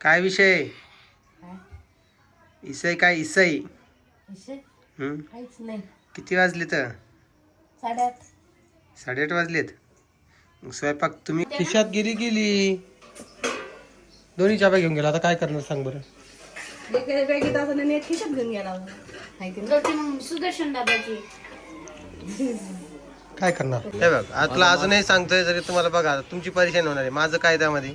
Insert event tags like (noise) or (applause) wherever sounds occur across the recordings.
काय विषय? इसई काय इसई? हं? काहीच नाही. किती वाजले तर साड्यात साडेआठ वाजलेत. मग स्वयंपाक तुम्ही खिशात गेली गेली. दोन्ही चाब्या घेऊन गेला. आता काय करणार सांग बरं? एका बॅगेत असं नेट खिशात घेऊन गेला. माहिती ती सुदर्शन दादाची. काय करणार? हे बघ आता तुला अजूनही सांगतोय जरी तुम्हाला बघा तुमची परेशानी होणार आहे. माझं काय त्यामध्ये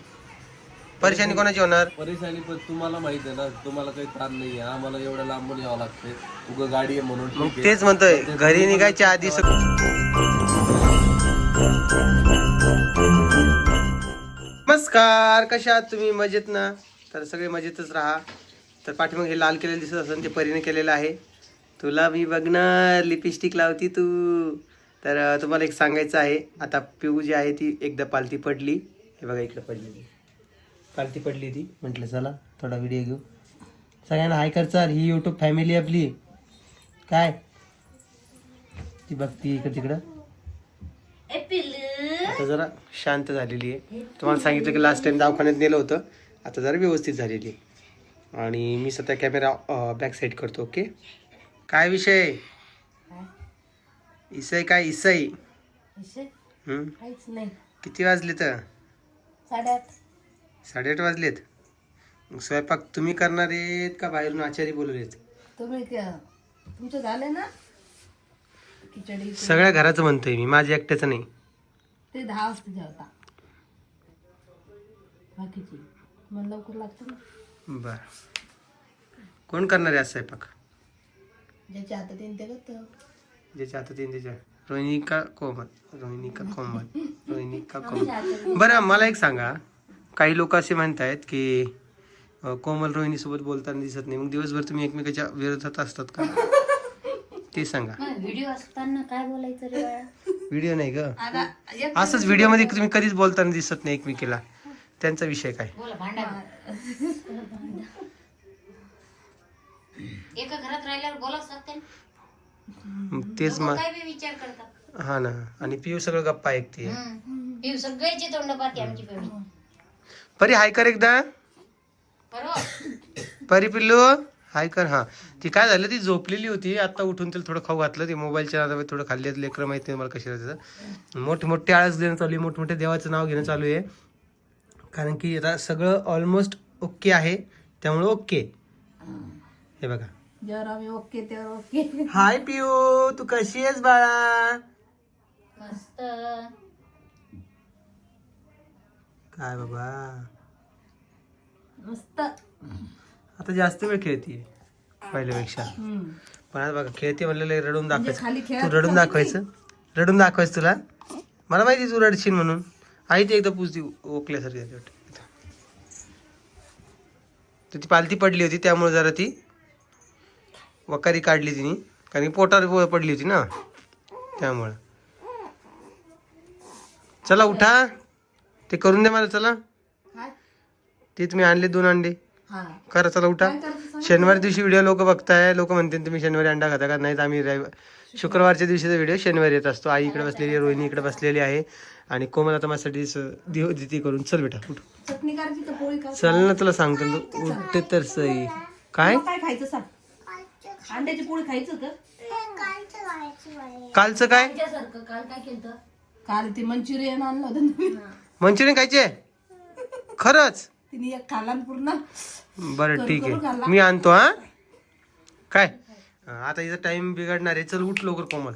परेशानी कोणाची होणार? परेशानी पण तुम्हाला माहीत आहे ना तुम्हाला काही ताण नाही आहे आम्हाला एवढ्या लांबून यावं लागतंय. उगं गाडी आहे म्हणून मग ठीक आहे. तेच म्हणतोय घरी निघायच्या आधी सग- नमस्कार कशा आहात तुम्ही? मजेत ना? तर सगळे मजेतच राहा. तर पाठीमागे हे लाल केलेलं दिसत असेल ते परीने केलेलं आहे. तुला मी बघणार लिपस्टिक लावती तू. तर अं, तुम्हाला एक सांगायचं आहे. आता पिऊ जी आहे ती एकदा पालती पडली. हे बघा इकडे पडली ती पालती पडली ती म्हटलं चला थोडा व्हिडिओ घेऊ. सगळ्यांना हाय कर चाल. ही यूट्यूब फॅमिली आपली. काय? ती बघती इकडं तिकडं. आता जरा शांत झालेली आहे. तुम्हाला सांगितलं की लास्ट टाइम दवाखान्यात नेलं होतं. आता जरा व्यवस्थित झालेली आहे. आणि मी सध्या कॅमेरा बॅक साईड करतो ओके काय विषय? इसई काय इसई किती वाजले तर साड्यात साडेआठ वाजलेत. मग स्वयंपाक तुम्ही करणार आहेत का बाहेरून आचारी बोलवलेत तुम्ही तुमचं झालं ना? खिचडी सगळ्या घराचं म्हणतोय मी माझ्या एकट्याचं नाही. ते दहा वाजता जेवता. बाकीची. मला लवकर लागतं ना? बर. कोण करणार आहे आज स्वयंपाक? ज्याच्या हातात येईन ते करतं. ज्याच्या हातात येईन त्याच्या रोहिणी का कोमल. रोहिणी का कोमल. (laughs) रोहिणी का कोमल. बरं मला एक सांगा. काही लोक असे म्हणतायत की अं, कोमल रोहिणी सोबत बोलताना दिसत नाही. मग दिवसभर तुम्ही एकमेकाच्या विरोधात असतात का? ते सांगा. व्हिडिओ असताना काय बोलायचं रे बाळा? व्हिडिओ नाही ग. आता एक असंच व्हिडिओमध्ये तुम्ही कधीच बोलताना दिसत नाही एकमेकीला. त्यांचा विषय काय? बोला भांडा. एका घरात राहिल्यावर बोलाच लागते ना. मग तेच लोकं मग. काय बी विचार करतात. हा ना. आणि पिऊ सगळं गप्पा ऐकते हम्म. ही सगळ्याची तोंड पाहते आमची पिढी परी हाय कर एकदा. परी पिल्लू हाय कर हा. ती काय झालं ती झोपलेली होती. आता उठून तिला थोडं खाऊ घातलं. ती मोबाईलच्या नादामध्ये थोडं खाल्ली लेकरं माहिती नाही मला कशी त्याचं मोठे मोठे आळस देणं चालू आहे. मोठमोठे देवाचं नाव घेणं चालू आहे. कारण की आता सगळं ऑलमोस्ट ओके आहे. त्यामुळे ओके हे बघा. जेव्हा आम्ही ओके तेव्हा ओके हाय पिऊ तू कशी आहेस बाळा? मस्त. काय बाबा? मस्त. आता जास्त वेळ खेळते पहिल्यापेक्षा. पण आता बघा खेळते म्हणलेलं रडून म्हणजे दाखवायचं. तू रडून दाखवायचं? रडून दाखवायचं तुला? मला माहिती तू रडशील म्हणून. आई ती एकदा पुसती ओकल्यासारखी. तर ती पालती पडली होती त्यामुळे जरा ती वकारी काढली तिने. कारण की पोटावर पडली होती ना त्यामुळं. चला उठा. ते करून दे मला चला. काय? ते तुम्ही आणले दोन अंडे. हा. करा चला उठा. काय करायचं सांग? शनिवार दिवशी व्हिडिओ लोक बघताय लोक म्हणते तुम्ही शनिवारी अंडा खाता का? नाही तर आम्ही रविवार शुक्रवारच्या दिवशीचा व्हिडिओ शनिवारी येत असतो. आई इकडे बसलेली आहे रोहिणी इकडे बसलेली आहे. आणि कोमल आता माझ्यासाठी स- दिव दिती करून चल बेटा उठ. चटणी करायची का पोळी का चल ना तुला सांगतो. ना, तू उठते तर सई. काय? काय खायचं सांग? अंड्याची पोळी खायचं का? कालचं काय? काल काय केलं काल ते मंचुरियन आणलं होतं. मंचुरियन खायचे? खरंच? तिने एक खाला आणि पूर्ण. बरं ठीक आहे. मी आणतो हा? काय? आता हिचा टाइम बिघडणार आहे. चल उठ लवकर कोमल.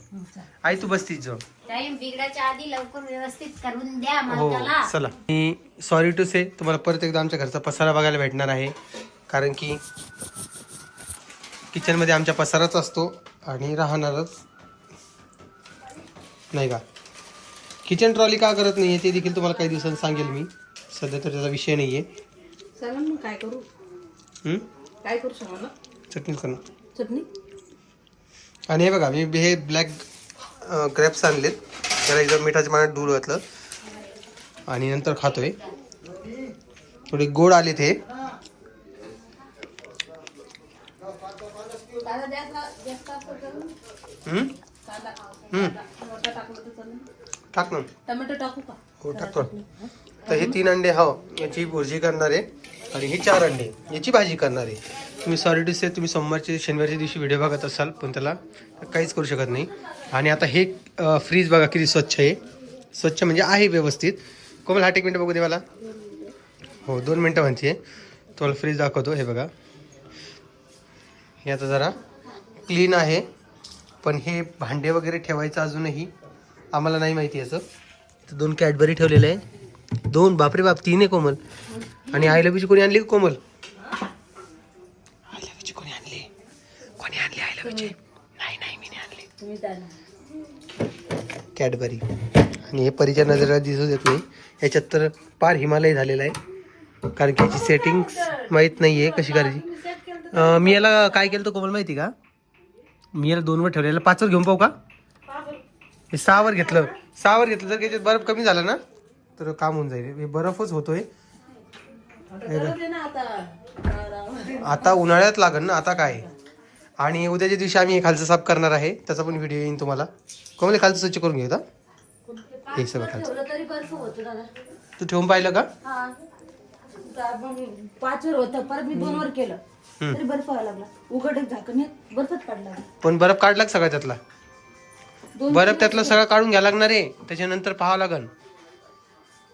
आई तू बसतीच जाऊ टाइम बिघडाच्या आधी लवकर व्यवस्थित करून द्या हो मालकाला चला. मी सॉरी टू से तुम्हाला परत एकदा आमच्या घरचा पसारा बघायला भेटणार आहे. कारण की किचनमध्ये आमच्या पसाराच असतो आणि राहणारच. नाही का? किचन ट्रॉली का करत नाही आहे ते देखील तुम्हाला काही दिवसांनी सांगेल मी. सध्या तर त्याचा विषय नाही आहे चला मग काय करू? काय करू सांगा ना? चटणी करणं चटणी? आणि हे बघा मी हे ब्लॅक ग्रेप्स आणलेत. त्याला एकदम मिठाच्या पाण्यात डूळ घातलं. आणि नंतर खातोय. थोडे गोड हे. जास्त जास्त असं करू? हम्म? कांदा हम्म. टमाटर टाकलं तर चालेल टाक ना. टमाटर टाकू का? हो टाकतो तर हे तीन अंडे हो याची भुर्जी करणार आहे. आणि हे चार अंडे याची भाजी करणार आहे. तुम्ही सॉरी टू से तुम्ही सोमवारच्या शनिवारच्या दिवशी व्हिडिओ बघत असाल पण त्याला काहीच करू शकत नाही. आणि आता हे फ्रीज बघा किती स्वच्छ आहे. स्वच्छ म्हणजे आहे व्यवस्थित. कोमल हा एक मिनटं बघू दे मला. हो दोन मिनटं म्हणते. तुम्हाला फ्रीज दाखवतो हे बघा. हे आता जरा क्लीन आहे. पण हे भांडे वगैरे ठेवायचं अजूनही. आम्हाला नाही माहिती याचं. तर दोन कॅडबरी ठेवलेले आहे दोन बापरे बाप तीन आहे कोमल. आणि आय लव्ह कोणी आणली कोमल? आय लव्ह कोणी आणली? कोणी आणली आय लव्ह नाही नाही मी नाही आणली. कॅडबरी. आणि हे परीच्या नजरेला दिसू देत नाही. याच्यात तर पार हिमालय झालेला आहे. कारण की याची सेटिंग्स माहीत नाही आहे कशी करायची. मी याला काय केलं तर कोमल माहिती का? मी याला दोनवर ठेवलेलं. पाचवर घेऊन पाहू का? हे सहावर घेतलं. सहावर घेतलं तर याच्यात बर्फ कमी झाला ना तर काम होऊन जाईल. हे बर्फच होतोय. आता आता उन्हाळ्यात लागन ना आता काय? आणि उद्याच्या दिवशी आम्ही हे खालचं साफ करणार आहे. त्याचा पण व्हिडिओ येईन तुम्हाला. कोमल हे खालचं स्वच्छ करून घेऊ हे सगळं खालचं. तू ठेवून पाहिलं का? पाचवर होतं. परत मी दोनवर केलं. तरी बर्फ व्हायला लागला. उघडच झाकण बर्फच पडला पण बर्फ काढला का सगळा त्यातला? बर्फ त्यातला सगळं काढून घ्यायला लागणार आहे. त्याच्यानंतर पाहावं लागन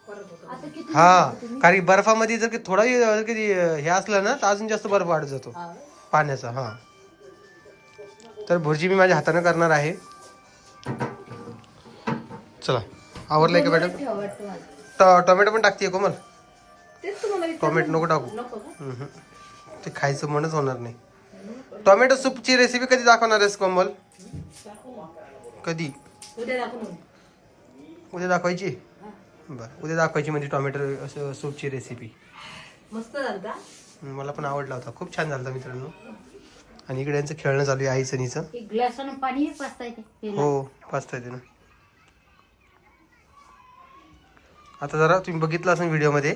आता किती हा कारण बर्फामध्ये जर की थोडा जर की हे असलं ना तर अजून जास्त बर्फ वाढत जातो. पाण्याचा हा. तर भुर्जी मी माझ्या हाताने करणार आहे. चला आवरलंय का मॅडम टोमॅटो पण टाकते कोमल? तेच तुम्हाला विचार- टोमॅटो नको टाकू. ते खायचं मनच होणार नाही. टोमॅटो सूपची रेसिपी कधी दाखवणार आहेस कोमल? कधी? उद्या दाखवून उद्या दाखवायची? बरं उद्या दाखवायची म्हणजे टोमॅटो असं सूपची रेसिपी मस्त झालं मला पण आवडला होता खूप छान झाला मित्रांनो. आणि इकडे यांचं खेळणं चालू आहे आईचं नीचं एक ग्लासानं पाणी पाचता येते पियला. हो पाचता येते ना. आता जरा तुम्ही बघितलं असेल व्हिडिओमध्ये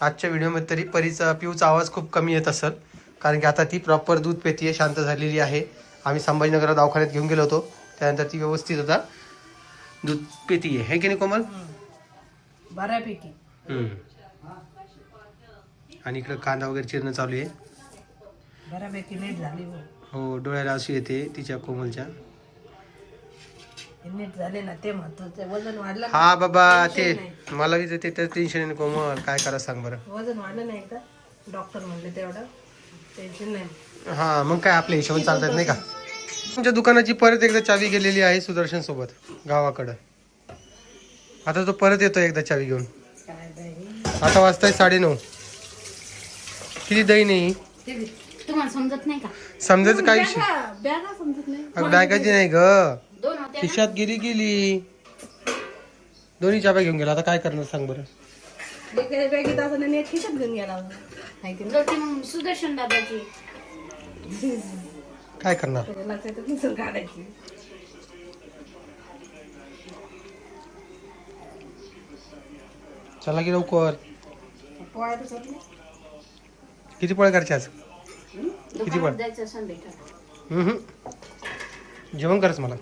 आजच्या व्हिडिओमध्ये तरी परीचा पिऊचा आवाज खूप कमी येत असेल. कारण की आता ती प्रॉपर दूध पेतीये शांत झालेली आहे. आम्ही संभाजीनगरला दवाखान्यात घेऊन गेलो होतो. त्यानंतर ती व्यवस्थित आता दूध पेतीये हे की नाही कोमल? बऱ्यापैकी. आणि इकडं कांदा वगैरे चिरणं चालू आहे. बऱ्यापैकी नीट झाली हो. हो डोळ्याला असू येते तिच्या कोमलच्या. हे नीट झाले ना ते महत्वाचं वजन वाढलं ना? हा बाबा ते मला बी ते टेन्शन आहे कोमल. काय करा सांग बरं. वजन वाढलं नाही एकदा डॉक्टर म्हणले तेवढं. टेन्शन नाही. हा मग काय आपल्या हिशोबाने चालतात नाही का? तुमच्या दुकानाची परत एकदा चावी गेलेली आहे सुदर्शन सोबत गावाकडं. आता तो परत येतो एकदा चावी घेऊन. आता वाजताय साडेनऊ. किती दही नाही? तुम्हाला समजत नाही का? समजायचं काय विषय? बॅगाची नाही ग. खिशात गेली गेली. दोन्ही चाव्या घेऊन गेला. आता काय करणार सांग बरं? सुदर्शन दादाची. (laughs) काय करणार काढायची चला की लवकर पोळ्या नाही. किती पोळ्या करायच्या आज किती पण? दुकानात जायचं हम्म. जेवण करायचं मला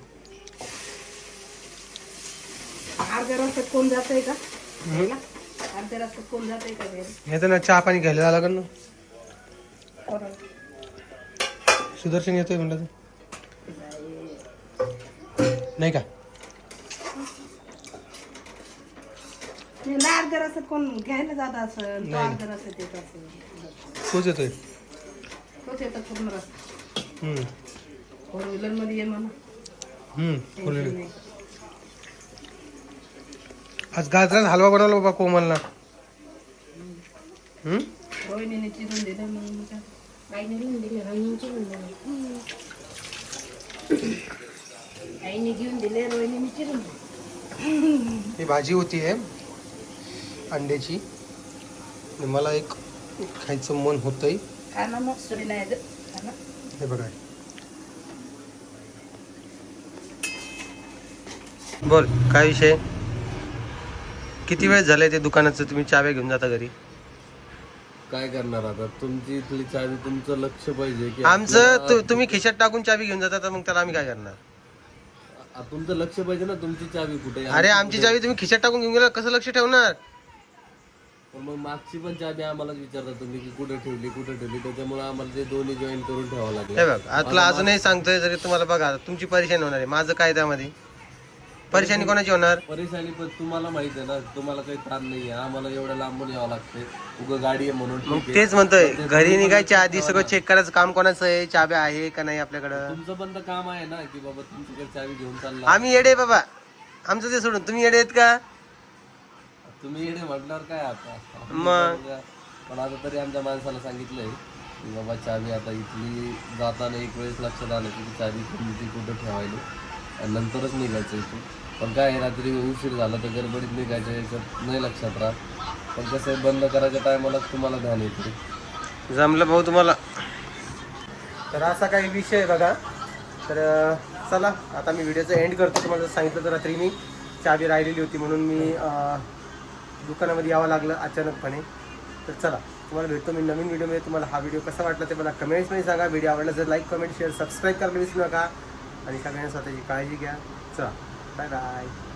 अर्ध्या रस्त्यात कोण जातंय का हम्म. अर्ध्या रस्त्यात कोण जातंय का घरी? हे तर ना चहा पाणी घ्यायला लागेल ना. सुदर्शन येतोय म्हणलं तर नाही का अर्ध्या रस्त्यात कोण घ्यायला जात असेल तो नाही. अर्ध्या रस्त्यात येत असेल तोच येतोय तोच येतो पूर्ण रस्ता हम्म. फोर व्हीलरमध्ये ये म्हणा हम्म. टेन्शन बोललेलं. नाही. आज गाजराचा हलवा बनवला बाबा कोमलना हम्म? रोहिणीने चिरून दिलं म्हणून मी काय- दिले रोहिणींची आईने घेऊन दिले रोहिणीने चिरून ही भाजी होती आहे अंड्याची. मला एक खायचं मन होतंय. मग सुरी नाही हे बघा. बोल काय विषय? किती वेळ झालाय ते दुकानाचं? तुम्ही चाव्या घेऊन जाता घरी. काय करणार आता? तुमची इथली चावी तुमचं लक्ष पाहिजे की आमचं आपल्याला- तु- तुम्ही खिशात टाकून चावी घेऊन जाता तर मग त्याला आम्ही काय करणार? आ, तुमचं लक्ष पाहिजे ना तुमची चावी कुठे आहे? अरे आमची चावी तुम्ही खिशात टाकून घेऊन गेला कसं लक्ष ठेवणार? पण मग मागची पण चावी आम्हाला विचारता तुम्ही की कुठे ठेवली कुठे ठेवली? त्याच्यामुळे आम्हाला ते दोन्ही जॉईन करून ठेवावं हे लागलं बघ आता तुला अजूनही सांगतोय जरी तुम्हाला बघा तुमची परेशानी होणार आहे. माझं काय त्यामध्ये? परेशानी कोणाची होणार? परेशानी पण तुम्हाला माहीत आहे ना तुम्हाला काही ताण नाही आहे. आम्हाला एवढ्या लांबून यावं लागते उगं गाडी आहे म्हणून मग ठीक आहे. तेच म्हणतोय घरी निघायच्या आधी सगळं चेक करायचं काम कोणाचं आहे? चाब्या आहे का नाही आपल्याकडं? तुमचं पण तर काम आहे ना की बाबा तुमच्याकडे चावी घेऊन चालला. आम्ही येडे आहे बाबा. आमचं ते सोडून तुम्ही येडे आहेत का? तुम्ही येणे म्हटल्यावर काय आता? मग? पण आता तरी आमच्या माणसाला सांगितलंय की बाबा चावी आता इथली जाताना एक वेळेस लक्षात आलं की ती चावी कोणती कुठं ठेवायली. आणि नंतरच निघायचं इथून. पण काय आहे, रात्री उशीर झाला तर गडबडीत निघायचं याच्यात नाही लक्षात राहत. पण कसं आहे, बंद करायच्या टायमाला तुम्हाला ध्यान येते. जमलं भाऊ तुम्हाला? तर असा काही विषय आहे बघा. तर चला आता मी व्हिडिओचा एंड करतो. तुम्हाला सांगितलं तर रात्री मी चावी राहिलेली होती म्हणून मी दुकानामध्ये यावं लागलं अचानकपणे. तर चला तुम्हाला भेटतो मी नवीन व्हिडिओमध्ये. तुम्हाला हा व्हिडिओ कसा वाटला ते मला कमेंट्समध्ये सांगा. व्हिडिओ आवडला जर लाईक कमेंट शेअर सबस्क्राईब करायला विसरू नका. आणि सगळ्यांनी स्वतःची काळजी घ्या. चला बाय बाय